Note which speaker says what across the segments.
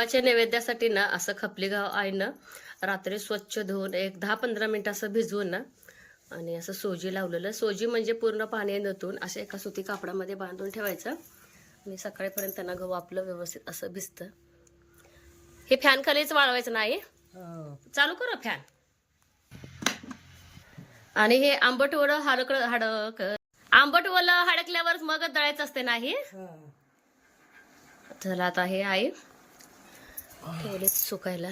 Speaker 1: देवाच्या नैवेद्यासाठी ना असं खपली गाव आहे ना रात्री स्वच्छ धुवून एक दहा पंधरा मिनिटं असं भिजवून ना आणि असं सोजी लावलेलं. सोजी म्हणजे पूर्ण पाणी नतून असं एका सुती कापडामध्ये बांधून ठेवायचं. आणि सकाळीपर्यंत त्यांना गहू आपलं व्यवस्थित असं भिजतं. हे फॅन खालीच वाळवायचं नाही चालू करा फॅन. आणि हे आंबट वडं हाडक हाडक आंबट वलं हडकल्यावर मग दळायचं असते नाही चला आता हे आहे ठेवलेच सुकायला.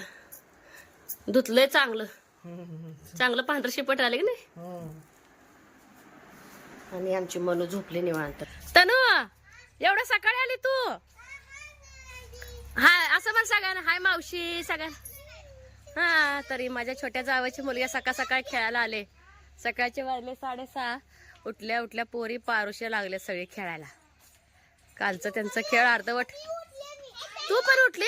Speaker 1: धुतलंय चांगलं. चांगलं पांढरं शिपट आले की नाही? आणि आमची मनू झोपली निवांत. तनु एवढ्या सकाळी आली तू? हाय असं म्हण सगळ्यांना हाय मावशी सगळ्यांना. हा तरी माझ्या छोट्या जावाची मुलगी सकाळ सकाळ खेळायला आले. सकाळचे वाजले साडेसहा. उठल्या उठल्या पोरी पारुशे लागले सगळे खेळायला. कालचं त्यांचं खेळ अर्धवट. तू पण उठली?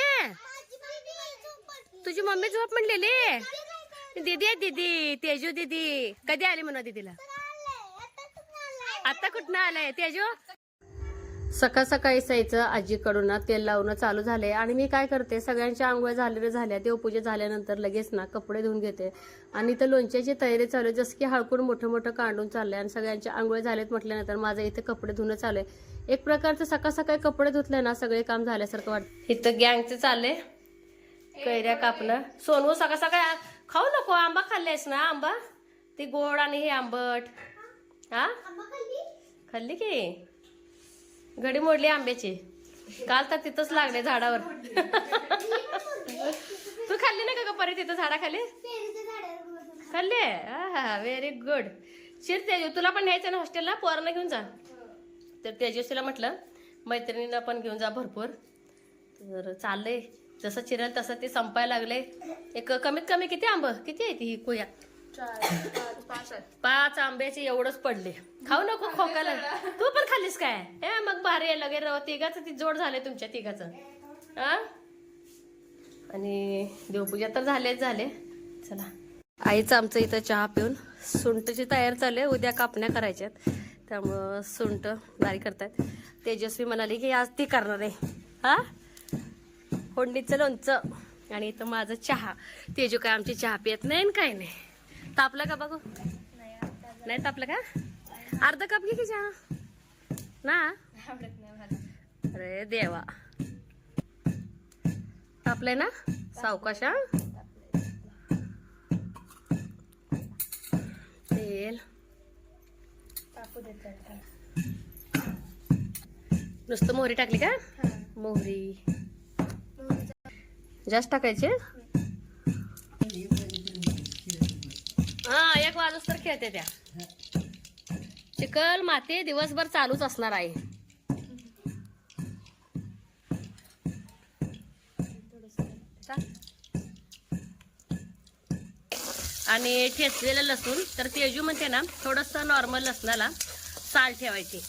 Speaker 1: तुझी मम्मी झोप म्हणलेली? दीदी आहे दीदी तेजू दीदी. कधी आली म्हणा दीदीला? आता कुठनं आलंय? तेजू? सकाळ सकाळी सायचं आजीकडून ना तेल लावणं चालू झाले आणि मी काय करते सगळ्यांच्या आंघोळ झालेल्या झाल्या देवपूजा झाल्यानंतर लगेच ना कपडे धुवून घेते. आणि इथं लोणच्याची तयारी चालू आहे जसं की हळकून मोठं मोठं काढून चाललंय आणि सगळ्यांच्या आंघोळ झालेत म्हटल्यानंतर माझं इथे कपडे धुणं चालू आहे. एक प्रकारचं सकाळ सकाळी कपडे धुतले ना सगळे काम झाल्यासारखं वाटतं. इथं गँगचं चाललंय. कैऱ्या कापणं. सोनू सकाळ सकाळ खाऊ नको आंबा खाल्लेस ना आंबा? ती गोड आणि हे आंबट. हा? खाल्ली की? घडी मोडली आंब्याची. काल तर तिथंच लागले झाडावर. तू खाल्ली ना का परी तिथं झाडाखाली? खाल्ली? हा व्हेरी गुड शिर तेजू तुला पण न्यायचं ना हॉस्टेलला? पोरांना घेऊन जा. तर तेजस्वीला म्हटलं मैत्रिणींना पण घेऊन जा भरपूर. तर चाललंय. जसं चिरल तसं ते संपायला लागले. एक कमीत कमी किती आंब? किती आहे ती ही कुया? पाच आंब्याचे एवढंच पडले. खाऊ नको खोकायला तू पण खाल्लीस काय? हे मग भारी आहे. लगे रव तिघाचं ती जोड झाले तुमच्या तिघाचं. हा आणि देवपूजा तर झालेच झाले. चला. आईचं आमचं इथं चहा पिऊन सुंटची तयार चालू आहे. उद्या कापण्या करायच्यात त्यामुळं सुंट बारीक करतायत. तेजस्वी म्हणाली की आज ती करणार आहे. हा फोडणीचं लोणचं आणि इथं माझं चहा. तेजू काय आमची चहा पियत नाही काय नाही. तापलं का बघू? नाही तापलं का? अर्ध कप घे की चहा. ना? अरे देवा. तापलंय ना? सावकाश तेल. नुसतं मोहरी टाकली का? मोहरी. जास्त टाकायचे? हा एक वाजूस तर खेळते त्या. चिकल माती दिवसभर चालूच असणार आहे. आणि ठेचलेलं लसूण तर तेजू म्हणते ना थोडस नॉर्मल लसणाला साल ठेवायची.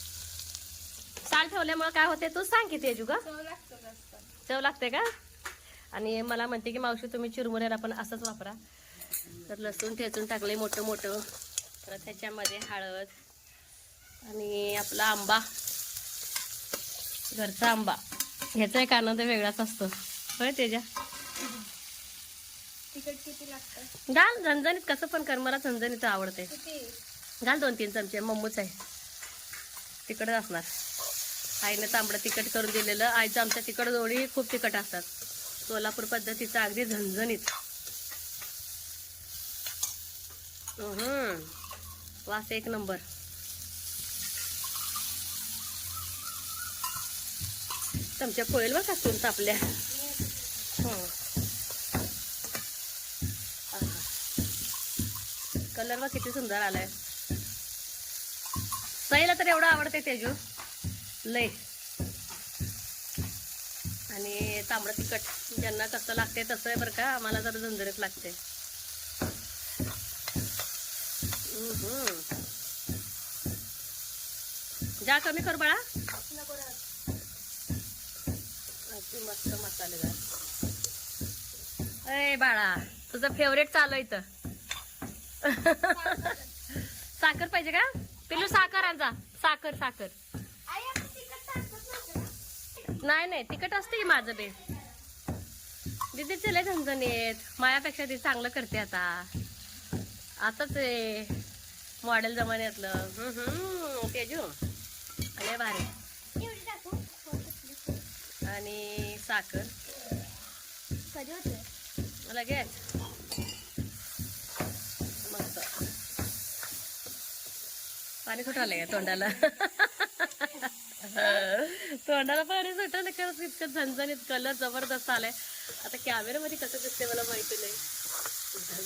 Speaker 1: साल ठेवल्यामुळे काय होते तू सांग की तेजू का चव लागते का? आणि मला म्हणते की मावशी तुम्ही चिरमुऱ्याला पण असंच वापरा. तर लसूण ठेचून टाकले मोठं मोठं. तर त्याच्यामध्ये हळद आणि आपला आंबा घरचा आंबा. ह्याचा एक आनंद वेगळाच असतो. होय
Speaker 2: तिखट लागतं?
Speaker 1: घाल झणझणीत कसं पण कर मला झणझणीत आवडते घाल दोन तीन चमचे मम्मूच आहे. तिकडच असणार. आईनं तांबडं तिखट करून दिलेलं. आईचं आमच्या तिकड जोडी खूप तिखट असतात. सोलापूर पद्धतीचं अगदी झणझणीत. वास एक नंबर. तुमच्या पोळेल बघा सून तापल्या. हो. कलर बघ किती सुंदर आलाय. सईला तर एवढं आवडते तेजू. लय. आणि तांबडं तिखट ज्यांना कसं लागते तसं आहे बरं का आम्हाला जर झंझरीत लागते जा कमी कर बाळा. अगदी मस्त मसालेदार अय बाळा तुझं फेवरेट चालू आहे इथं. साखर पाहिजे का? पिलू साखर आणजा साखर साखर
Speaker 2: आई आपण तिखट टाकत नव्हतं
Speaker 1: नाही नाही तिखट असते की माझं बे. दिदी चले झणझणीत. मायापेक्षा ती चांगलं करते आता. आताच आहे मॉडेल जमान्यातलं. हम्म, हम्म, तेजू. लय भारी. आणि साखर. लगेच मस्त. पाणी कुठं आलंय तोंडाला? तोंडाला पाणी सुटलं खरंच इतकं झणझणीत कलर जबरदस्त आलाय. आता कॅमेऱ्यामध्ये कसं दिसते मला माहिती नाही.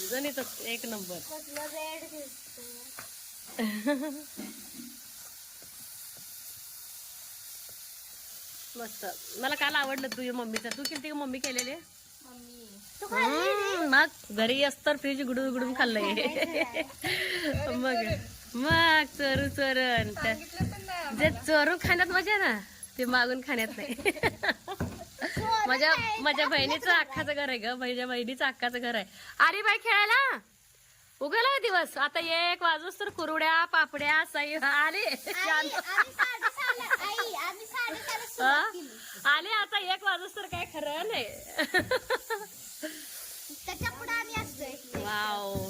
Speaker 1: झणझणीतच एक नंबर. मस्त. मला काल आवडलं तुझ्या मम्मीचं. तू केली का मम्मी केलेले?
Speaker 2: मम्मी तू
Speaker 1: हम्म, मग घरी असतं फ्रीज उघडून उघडून खाल्लंय. मग मग चोरू चोरण. जे चोरून खाण्यात मजा ना ते मागून खाण्यात नाही. माझ्या माझ्या बहिणीचं अख्खाचं घर आहे ग. माझ्या बहिणीचं अख्खाचं घर आहे. अरे बाई खेळायला? उगला दिवस? आता एक वाजूस तर कुरड्या पापड्या साई आले. आले आता एक वाजूस तर काय खरं नाही. वाव.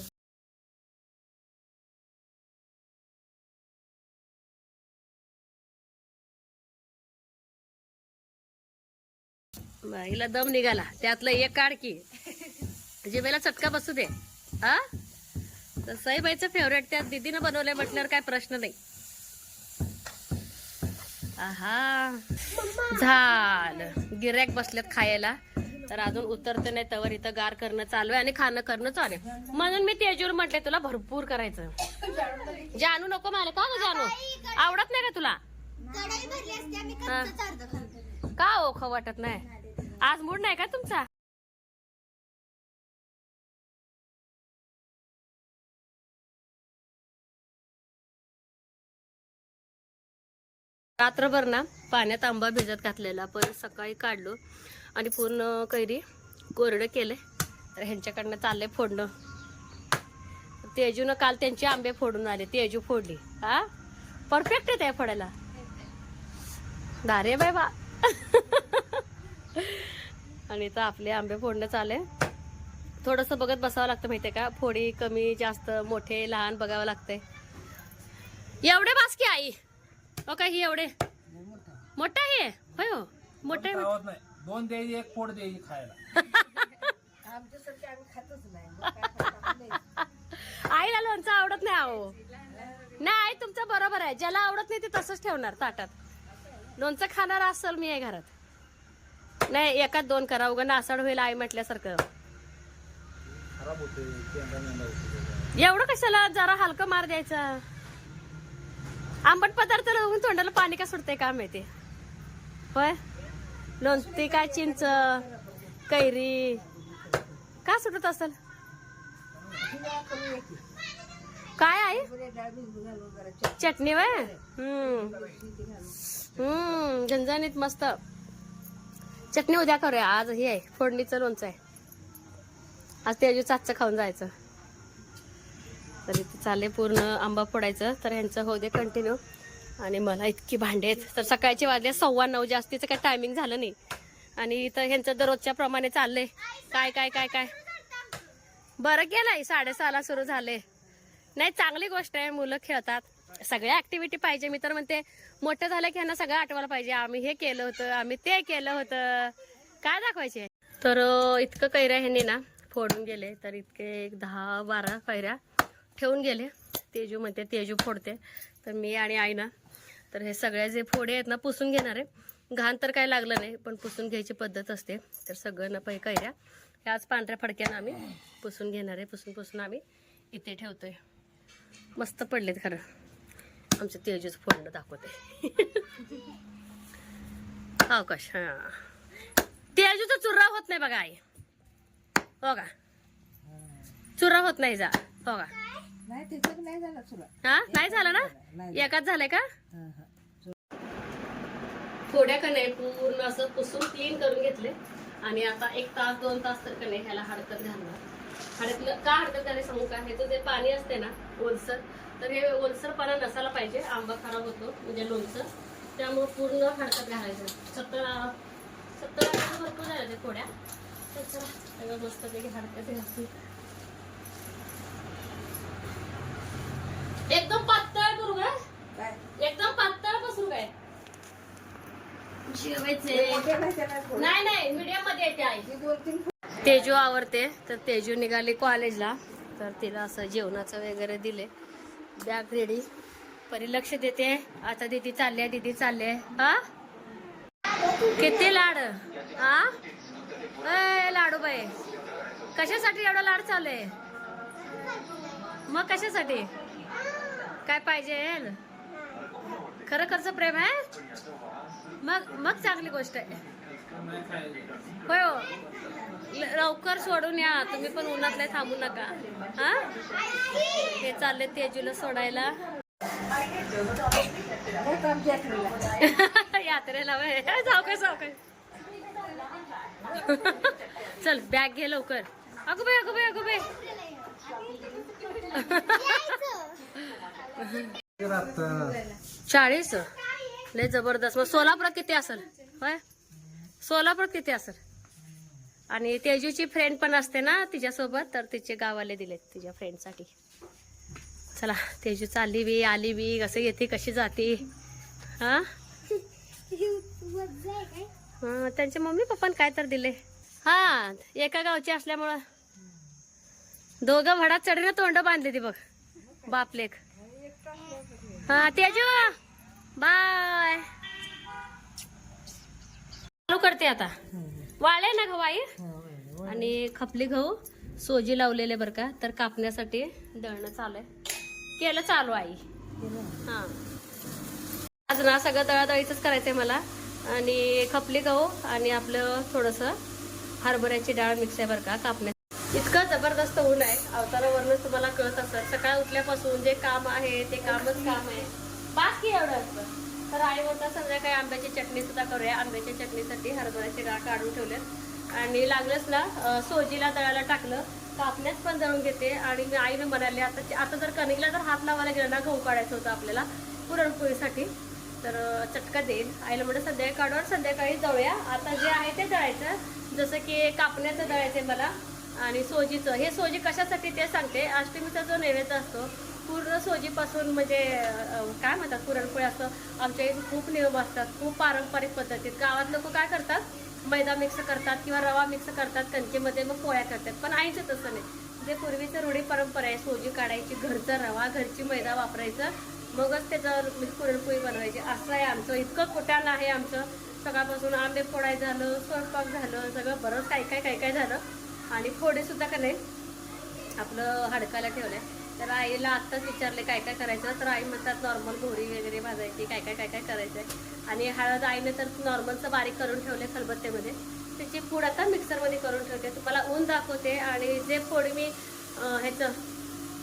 Speaker 1: हिला दम निघाला. त्यातलं एक काढ की. जिभेला चटका बसू दे. हा? तर साईबाईचं फेवरेट त्या दीदीनं बनवलंय म्हटल्यावर काय प्रश्न नाही. आहा. झालं. गिऱ्याक बसल्यात खायला. तर अजून उतरते नाही तवर इथं गार करणं चालू आहे आणि खाणं करणं चालू आहे. म्हणून मी तेजूर म्हटले तुला भरपूर करायचं. जानू नको मला का ग जानू? आवडत नाही का तुला? का हो. खाऊ वाटत नाही? आज मूड नाही का तुमचा? रात्रभर ना पाण्यात आंबा भिजत घातलेला पण सकाळी काढलो आणि पूर्ण कैरी कोरडं केले तर ह्यांच्याकडनं चाललंय फोडणं. तेजूनं काल त्यांचे आंबे फोडून आले तेजू फोडली. हा? परफेक्ट आहे त्या फोडायला. दारे बाय बा. आणि इथं आपले आंबे फोडणं चाले थोडंसं बघत बसावं लागतं माहितीये का? फोडी कमी जास्त मोठे लहान बघावं लागतंय. एवढे बास की आई. हो का ही एवढे? मोठा आहे? होय हो. मोठा आहे
Speaker 3: दोन द्यायची एक पोट द्यायची खायला.
Speaker 1: आईला लोणचं आवडत नाही अहो. नाही तुमचं बरोबर आहे. ज्याला आवडत नाही ते तसंच ठेवणार ताटात. लोणचं खाणार असेल मी आहे घरात. नाही एकात दोन करा. उगा नासाड होईल आई म्हटल्यासारखं. एवढं कशाला? जरा हलकं मार द्यायचा. आंबट पदार्थ बघून तोंडाला पाणी का सुटतंय का माहिती? होय? लोणती काय चिंच कैरी. का सुटत असेल? काय आहे चटणी वय हम्म. हम्म झणझणीत मस्त. चटणी उद्या करूया. आज हे आहे फोडणीचं लोणचं आहे. आज तेजू चाचचं खाऊन जायचं. तर इथे चालले पूर्ण आंबा फोडायचं. तर ह्यांचं होऊ दे कंटिन्यू आणि मला इतकी भांडे आहेत. तर सकाळचे वाजले सव्वा नऊ. जास्तीचं काय टायमिंग झालं नाही. आणि इथं ह्यांचं दररोजच्या प्रमाणे चाललंय. काय काय काय काय? बरं गेलाय साडेसहाला सुरू झाले नाही चांगली गोष्ट आहे. मुलं खेळतात. सगळ्या ऍक्टिव्हिटी पाहिजे. मी तर म्हणते मोठं झालं की ह्यांना सगळं आठवायला पाहिजे. आम्ही हे केलं होतं आम्ही ते केलं होतं. काय दाखवायचे? तर इतकं कैऱ्या ह्यांनी ना फोडून गेले. तर इतके एक दहा बारा कैऱ्या ठेवून गेले. तेजू म्हणते तेजू फोडते. तर मी आणि आई ना तर हे सगळे जे फोडे आहेत ना पुसून घेणार आहे. घाण तर काय लागलं नाही पण पुसून घ्यायची पद्धत असते. तर सगळं ना पै कैऱ्या. ह्याच पांढऱ्या फडक्यानं आम्ही पुसून घेणार आहे. पुसून पुसून आम्ही इथे ठेवतोय. मस्त पडलेत खरं. आमचं तेजूच फोडणं दाखवते. अवकाश हा. तेजूचा चुर्रा होत नाही बघा आई. हो का? चुरा होत नाही जा. हो का?
Speaker 4: झालं
Speaker 1: हा? नाही झालं ना. एकाच झालंय का?
Speaker 4: हा, हा.
Speaker 1: थोड्या का नाही? पूर्ण असं पुसून क्लीन करून घेतले. आणि आता एक तास दोन तास तर का नाही ह्याला हडकत घालणार. हडकलं का हडकत घालायला सांगू का? ह्याचं जे पाणी असते ना ओलसर तर हे ओलसरपणा नसायला पाहिजे आंबा खराब होतो म्हणजे लोणचं. त्यामुळे पूर्ण हडकत घालायचं. सत्तर सत्तर भरपूर झाले ते थोड्या सगळं मस्त पैकी हडकते घालते. एकदम पातळ करू का?
Speaker 4: काय?
Speaker 1: एकदम पातळ बसू काय. नाही नाही मीडियममध्ये येते आई.
Speaker 4: मी दोन तीन
Speaker 1: तेजू आवडते तर तेजू निघाली कॉलेजला तर तिला असं जेवणाचं वगैरे दिले. बॅग रेडी परी लक्ष देते. आता दीदी चालले दीदी चालले हा? किती लाड? हा? ए लाडू बाई कशासाठी एवढा लाड चालू आहे मग कशासाठी? काय पाहिजे? खरं खरंच प्रेम आहे? मग मग चांगली गोष्ट आहे. होय हो. लवकर सोडून या. तुम्ही पण उन्हातले थांबू नका. हा? हे चालले तेजूला सोडायला.
Speaker 4: यात्रेला
Speaker 1: वय. जाऊ काय जाऊ काय चल बॅग घे लवकर. अगो बाई अगो बाई अगो बाई. चाळीस? लय जबरदस्त. मग सोलापुरात किती असेल? होय? सोलापुरात किती असेल? आणि तेजूची फ्रेंड पण असते ना तिच्यासोबत तर तिचे गावाले दिलेत तिच्या फ्रेंडसाठी चला तेजू चालली बी आली बी कसं येते कशी जाते? हा?
Speaker 2: वज्ज
Speaker 1: त्यांच्या मम्मी पप्पान काय तर दिले. हा एका गावची असल्यामुळं. दोघं भडात चढीनं तोंड बांधले ती बघ बापलेक. हा तेजू! बाय! चालू करते आता. वाळे ना गहू आई आणि खपली गहू सोजी लावलेले बरं का. तर कापण्यासाठी दळणं चालू आहे. केलं चालू आई. हा. आज ना सगळं दळादळीच करायचंय मला. आणि खपली गहू आणि आपलं थोडंसं हरभऱ्याची डाळ मिक्स आहे बरं का कापण्यात. इतकं जबरदस्त ऊन आहे. अवतारावरनं तुम्हाला कळत असत सकाळ उठल्यापासून जे काम आहे ते कामच काम आहे. बाकी एवढं असतं. तर आई म्हणतात संध्याकाळी आंब्याची चटणी सुद्धा करूया. आंब्याच्या चटणीसाठी हरभऱ्याची डाळ काढून ठेवलेत. आणि लागलंच ना सोजीला दळायला टाकलं. कापण्यात पण दळून घेते. आणि मी आईने म्हणाले आता आता जर कणिकला जर हात लावायला गेला ना गहू काढायचं होतं आपल्याला पुरणपोळीसाठी तर चटका देईल आईला म्हणलं संध्याकाळी काढू आणि संध्याकाळी जळूया आता जे आहे ते दळायचं. जसं की कापण्याचं दळायचंय मला. आणि सोजीचं. हे सोजी कशासाठी ते सांगते. अष्टमीचा जो नैवेद्य असतो पूर्ण सोजीपासून म्हणजे काय म्हणतात पुरणपोळी असतं. आमच्या इथे खूप नियम असतात खूप पारंपरिक पद्धतीत. गावात लोक काय करतात? मैदा मिक्स करतात किंवा रवा मिक्स करतात कणकेमध्ये मग पोळ्या करतात. पण आईचं तसं नाही. जे पूर्वीचं रूढी परंपरा आहे सोजी काढायची घरचा रवा घरची मैदा वापरायचं. मगच त्याचं म्हणजे पुरणपोळी बनवायची. असं आहे आमचं. इतकं कुटाण आहे आमचं. सकाळपासून आंबे फोडाय झालं स्वयंपाक झालं सगळं बरंच काय काय काय काय झालं. आणि फोडे सुद्धा का नाही? आपलं हडकाला ठेवलंय. तर आईला आत्ताच विचारले काय काय करायचं? तर आई म्हणतात नॉर्मल भोरी वगैरे भाजायची काय काय काय काय करायचं आहे आणि हळद आईने तर नॉर्मलचं बारीक करून ठेवले खलबत्त्यामध्ये. त्याची पूड आता मिक्सरमध्ये करून ठेवते. तुम्हाला ऊन दाखवते आणि जे फोड मी ह्याचं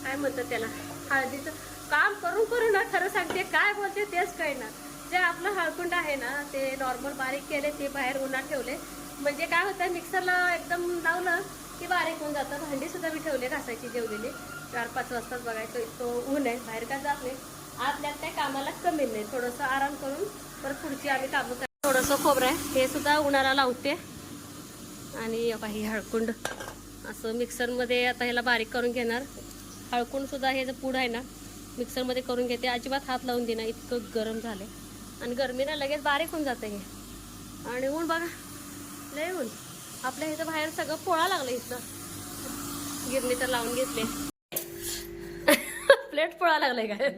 Speaker 1: काय म्हणतात त्याला हळदीचं काम करून करून ना खरं सांगते काय बोलते तेच ना जे आपलं हळकुंड आहे ना ते नॉर्मल बारीक केले ते बाहेर उन्हात ठेवले. म्हणजे काय होतं मिक्सरला एकदम लावलं की बारीक होऊन जातं. भांडी सुद्धा मी ठेवले घासायची जेवलेली. चार पाच वाजताच बघायचं. इतकं ऊन आहे बाहेर काय जात नाही. आतल्यात काही कामाला कमी नाही. थोडंसं आराम करून परत पुढची आम्ही कामं कर थोडंसं खोबरं आहे. हे सुद्धा उन्हाळा लावते. आणि काही हळकुंड. असं मिक्सरमध्ये आता ह्याला बारीक करून घेणार. हळकुंड सुद्धा हे जे पूड आहे ना मिक्सरमध्ये करून घेते. अजिबात हात लावून देणार इतकं गरम झालं आणि गरमीनं लगेच बारीक होऊन जातं हे. आणि ऊन बघा लय ऊन. आपल्या इथं बाहेर सगळं पोळा लागलं इथं. गिरणी तर लावून घेतले. प्लेट पोळा लागलाय काय?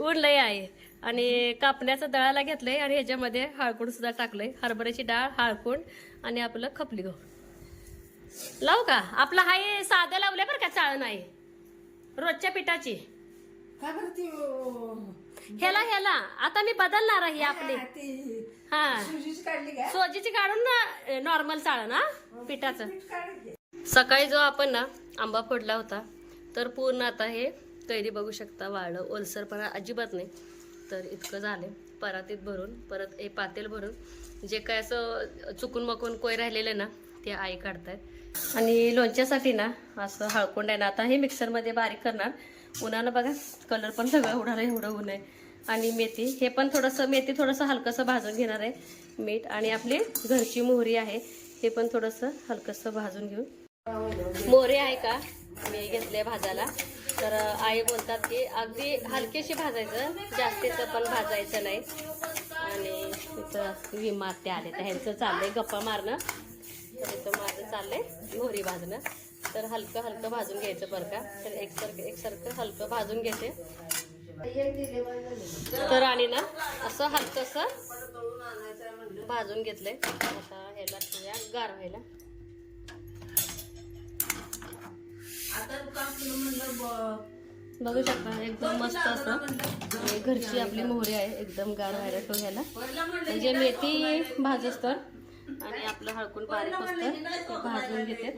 Speaker 1: ऊन लय आहे. आणि कापण्याचं दळाला घेतलंय आणि ह्याच्यामध्ये हळकुंड सुद्धा टाकलंय. हरभऱ्याची डाळ हळकुंड आणि आपलं खपली गहू. लावू का? आपलं हाय साधं लावलंय बरं का चाळण आहे. रोजच्या पिठाची. ह्याला ह्याला. आता मी बदलणार आहे आपली.
Speaker 4: हा, सुजीची
Speaker 1: काढून ना नॉर्मल चाळण हा पिठाचं. सकाळी जो आपण ना आंबा फोडला होता तर पूर्ण आता हे कैरी बघू शकता वाळलं ओलसरपणा अजिबात नाही. तर इतकं झालं परातीत भरून परत हे पातेल भरून जे काय असं चुकून मकून कोय राहिलेलं ना ते आई काढतायत. आणि लोणच्यासाठी ना असं हळकुंड आहे ना आता हे मिक्सरमध्ये बारीक करणार. उन्हानं बघा कलर पण सगळं उडाला एवढं ऊन आहे. आणि मेथी हे पण थोडंसं मेथी थोडंसं हलकंसं भाजून घेणार आहे. मीठ आणि आपली घरची मोहरी आहे हे पण थोडंसं हलकंसं भाजून घेऊ. मोहरी आहे का? मी घेतले भाजायला. तर आई बोलतात की अगदी हलकीशी भाजायचं जास्तीचं पण भाजायचं नाही. आणि इथं विमाते आले तर ह्यांचं चाललंय गप्पा मारणं. इथं माझं चाललंय घोरी भाजणं. तर हलकं हलकं भाजून घ्यायचं बरं का. तर एकसारखं एकसारखं हलकं भाजून घेते. तर आणि ना असं हलकंसं भाजून घेतलंय. आता ह्याला ठेवूया गार व्हायला. बघू शकता एकदम मस्त असं. आणि घरची आपली मोहरी आहे एकदम गार व्हायला. ठेवायला म्हणजे मेथी भाजस तर. आणि आपलं हळकून बारीक असतं भाजून घेते.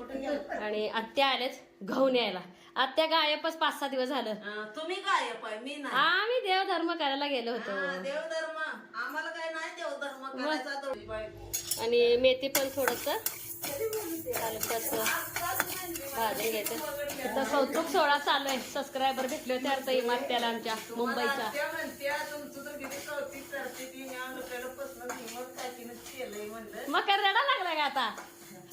Speaker 1: आणि आत्या आलेत गहून यायला. आत्या गायबच पाच सहा दिवस झालं.
Speaker 4: तुम्ही काय पाय मी
Speaker 1: आम्ही देवधर्म करायला गेलो होतो.
Speaker 4: देवधर्म. आम्हाला काय नाही देवधर्म.
Speaker 1: आणि मेथी पण थोडस. भाजून घ्यायचं तर कौतुक सोहळा चालू आहे. सबस्क्रायबर भेटले होते अर्थ इमारत्याला आमच्या मुंबईच्या. मग काय रडा लागला का आता?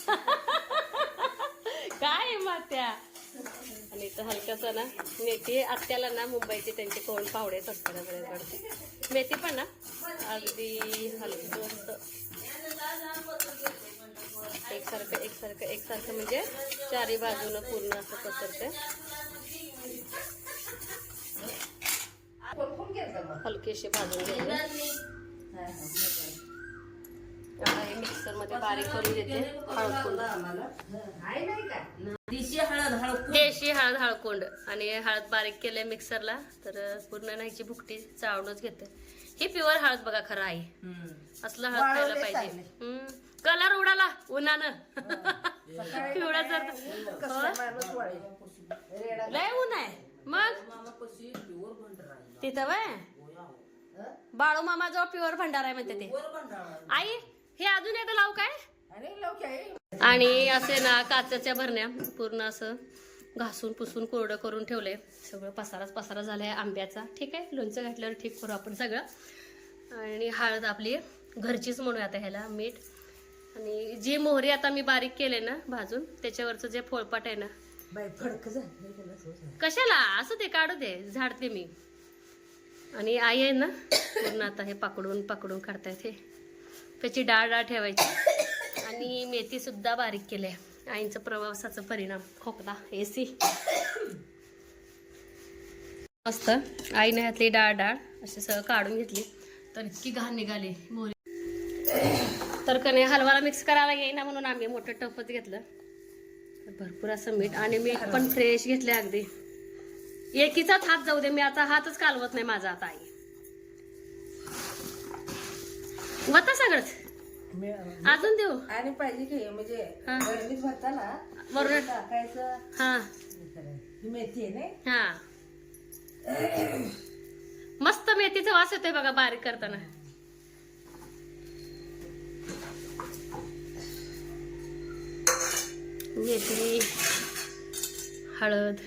Speaker 1: काय इमारत्या? आणि इथं हलकस ना मेथी आत्याला ना मुंबईचे त्यांचे कोण पावडेच असतात ना मेथी पण ना? अगदी हलकस एकसारखं एकसारखं एकसारखं म्हणजे चारी बाजूनं पूर्ण असं पसरते हलकेशी भाजून घेते आता हे मिक्सरमध्ये बारीक करून
Speaker 3: दिशी हळद हळद
Speaker 1: देशी हळद हळकुंड आणि हळद बारीक केलंय मिक्सरला तर पूर्ण नाहीची भुकटी चावूनच घेते. ही प्युअर हळद बघा खरं आहे. असलं हळद खायला पाहिजे. कलर उडाला उन्हानं. पिवळा जर
Speaker 4: कसं माणूस वाळेल. रेडा.
Speaker 1: लय ऊन आहे. मग? तिथं वय? बाळू मामा जवळ प्युअर भंडार आहे म्हणते ते. आई हे अजून एकदा लावू काय?
Speaker 4: आणि आहे
Speaker 1: असे ना काचेच्या भरण्या पूर्ण असं घासून पुसून कोरडं करून ठेवले सगळं पसाराच पसारा झालाय आंब्याचा. ठीक आहे लोणचं घातल्यावर ठीक करू आपण सगळं. आणि हळद आपली घरचीच म्हणूया आता ह्याला मीठ. आणि जी मोहरी आता मी बारीक केले ना भाजून त्याच्यावरचं जे फोळपाट आहे ना.
Speaker 4: झालं.
Speaker 1: कशाला? असं ते काढू दे झाडते मी. आणि आई आहे ना पूर्ण आता हे पाकडून पाकडून काढतायत हे. त्याची डाळ डाळ ठेवायची. आणि मेथी सुद्धा बारीक केली आईंचं प्रवासाचा परिणाम. खोकला एसी मस्त. आईने घातली डाळ डाळ असे सगळं काढून घेतली. तर इतकी घाण निघाली मोरी. तर कने हलवाला मिक्स करायला येईना म्हणून आम्ही मोठं टपच घेतलं. भरपूर असं मीठ आणि मीठ पण फ्रेश घेतले अगदी. एकीचाच हात जाऊ दे. मी आता हातच कालवत नाही माझा आता आई. वता सगळंच. अजून देऊ?
Speaker 4: आणि पाहिजे की म्हणजे
Speaker 1: हा.
Speaker 4: भरताना
Speaker 1: वरण.
Speaker 4: टाकायचं.
Speaker 1: हा.
Speaker 4: ही मेथी आहे
Speaker 1: हा. मस्त मेथीचा वास येतोय बघा बारीक करताना. मेथी हळद.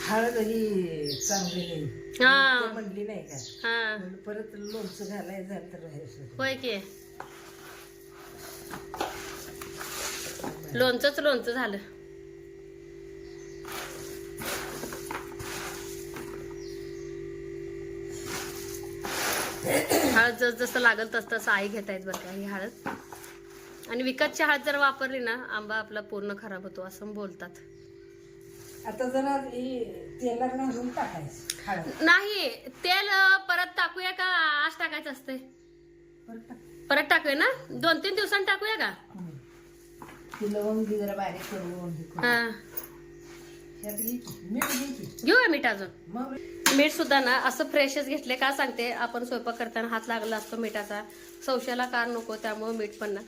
Speaker 4: हळद ही चांगली नाही.
Speaker 1: हा.
Speaker 4: म्हणली नाही का?
Speaker 1: हा.
Speaker 4: परत लोणचं घालायचं झालं तर राहायचं.
Speaker 1: होय की. लोणचंच लोणचं झालं. हळद जस जसं लागल तस तसं आई घेता येत बरं का ही हळद. आणि विकतची हळद जर वापरली ना आंबा आपला पूर्ण खराब होतो असं बोलतात.
Speaker 4: आता जरा ही तेलात घालून टाकायचं हळद
Speaker 1: नाही तेल अं, परत टाकूया का? आज टाकायचं असते
Speaker 4: परत टाक.
Speaker 1: परत टाकूया ना? दोन तीन दिवसांनी टाकूया का?
Speaker 4: हं. ती लवंगी जरा बारीक करून हे करून.
Speaker 1: हा.
Speaker 4: ह्यात घ्यायची मीठ
Speaker 1: घेऊया मीठ अजून.
Speaker 4: मग?
Speaker 1: मीठ सुद्धा ना असं फ्रेशच घेतले का सांगते. आपण स्वयंपाक करताना हात लागला असतो मिठाचा. सौशाला कार नको त्यामुळे मीठ पण ना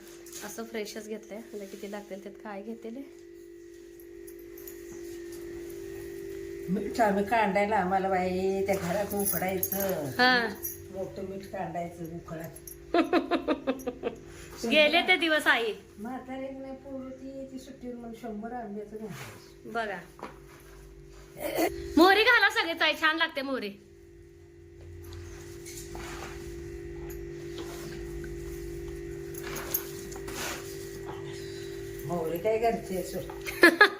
Speaker 1: असं फ्रेशच घेतलंय. किती लागतील त्यात काय घेतले
Speaker 4: मीठ आम्ही कांडायला आम्हाला बाई त्या घरात उकडायचं.
Speaker 1: हा.
Speaker 4: मोठं मीठ कांडायचं उकळात
Speaker 1: गेले ते दिवस आई.
Speaker 4: म्हातारी नाही ती सुट्टीवर मला शंभर आंब्याचं घालायचं.
Speaker 1: बघा. मोहरी घाला सगळे ताई छान लागते मोहरी.
Speaker 4: मोहरी काय सोड.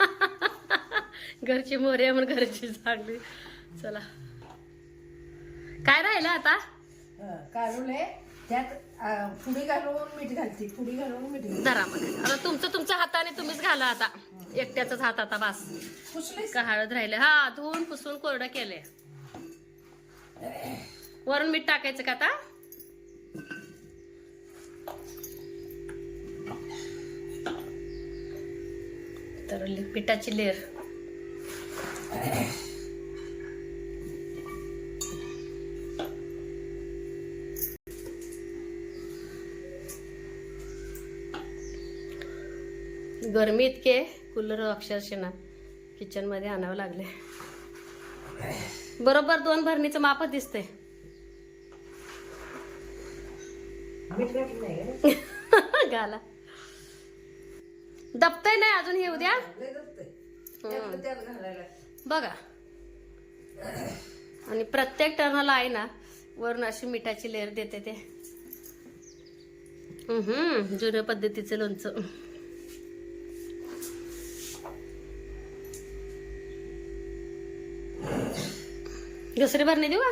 Speaker 1: घरची आहे म्हणून घरची चांगली चला. काय राहिलं आता?
Speaker 4: काढूले त्यात घालून मीठ घालते. फुडी घालून मीठ
Speaker 1: दरामध्ये आता तुमचं तुमच्या हाताने तुम्हीच घाला आता. एकट्याच हात आता बास. का हळद राहिले? हा धुवून पुसून कोरडं केले वरून मीठ टाकायचं का आता? तर पिठाची लेअर. गरमी इतके कूलर अक्षरशः ना. किचनमध्ये आणावं लागले बरोबर दोन भरणीचं मापच
Speaker 4: का?
Speaker 1: घाला. दबतय नाही अजून हे उद्या? बघा. आणि प्रत्येक टर्नला आहे ना वरून अशी मिठाची लेअर देते ते. हम्म जुन्या पद्धतीचं लोणचं. दुसरी भरणी देऊ का?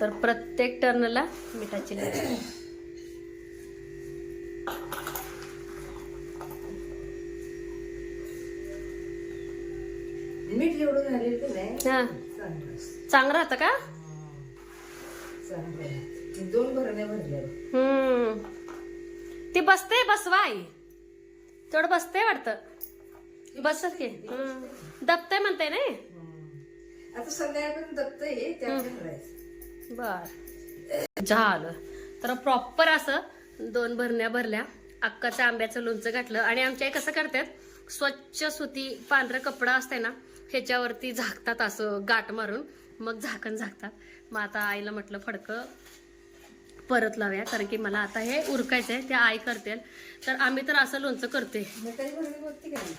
Speaker 1: तर प्रत्येक टर्नला मिठाची लेअर.
Speaker 4: मीठ की नाही
Speaker 1: हा.
Speaker 4: चांगलं.
Speaker 1: चांगलं राहतं का?
Speaker 4: चांगलं आहे. मी दोन भरण्या भरल्या
Speaker 1: हम्म. ती बसते बसवा आई. थोडं बसते वाटतं. बसत की हम्म. म्हणते नाही?
Speaker 4: आता संध्याकाळपर्यंत घालायचं
Speaker 1: बर. झालं. तर प्रॉपर असं दोन भरण्या भरल्या. अक्काच्या आंब्याचं लोणचं घातलं. आणि आमच्या आई कसं करतात? स्वच्छ सुती पांढरा कपडा असते ना ह्याच्यावरती झाकतात असं गाठ मारून. मग झाकण झाकतात. मग आता आईला म्हटलं फडकं परत लावूया. कारण की मला आता हे उरकायचंय ते आई करतील. तर आम्ही तर असं लोणचं करते?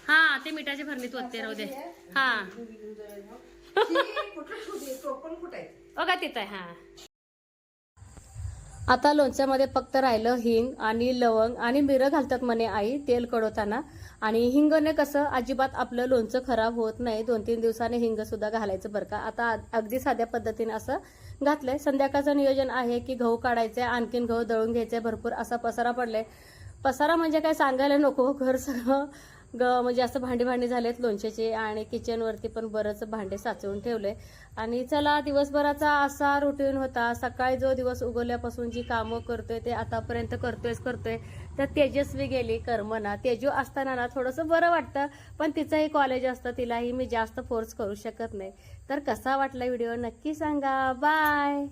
Speaker 1: हा ते मिठाची भरणीत ओतते राहू दे. हा.
Speaker 4: आहे?
Speaker 1: बघा तिथं आहे हा. आता लोणच्यामध्ये फक्त राहिलं हिंग आणि लवंग आणि मिरं घालतात म्हणे आई तेल कडवताना. आणि हिंगने कसं अजिबात आपलं लोणचं खराब होत नाही. दोन तीन दिवसाने हिंग सुद्धा घालायचं बरं का. आता अगदी साध्या पद्धतीने असं घातलंय. संध्याकाळचं नियोजन आहे की गहू काढायचे आणखीन गहू दळून घ्यायचे भरपूर असा पसारा पडलाय. पसारा म्हणजे काय सांगायला नको. घर सगळं ग म्हणजे असं भांडी भांडी झालेत लोणच्याचे आणि किचनवरती पण बरंच भांडे साचवून ठेवले आणि चला दिवसभराचा असा रुटीन होता. सकाळी जो दिवस उगवल्यापासून जी कामं करतोय ते आतापर्यंत करतोयच करतोय तर तेजस्वी गेली कर्मना. तेजू असताना ना थोडंसं बरं वाटतं पण तिचंही कॉलेज असतं तिलाही मी जास्त फोर्स करू शकत नाही. तर कसा वाटला व्हिडिओ नक्की सांगा. बाय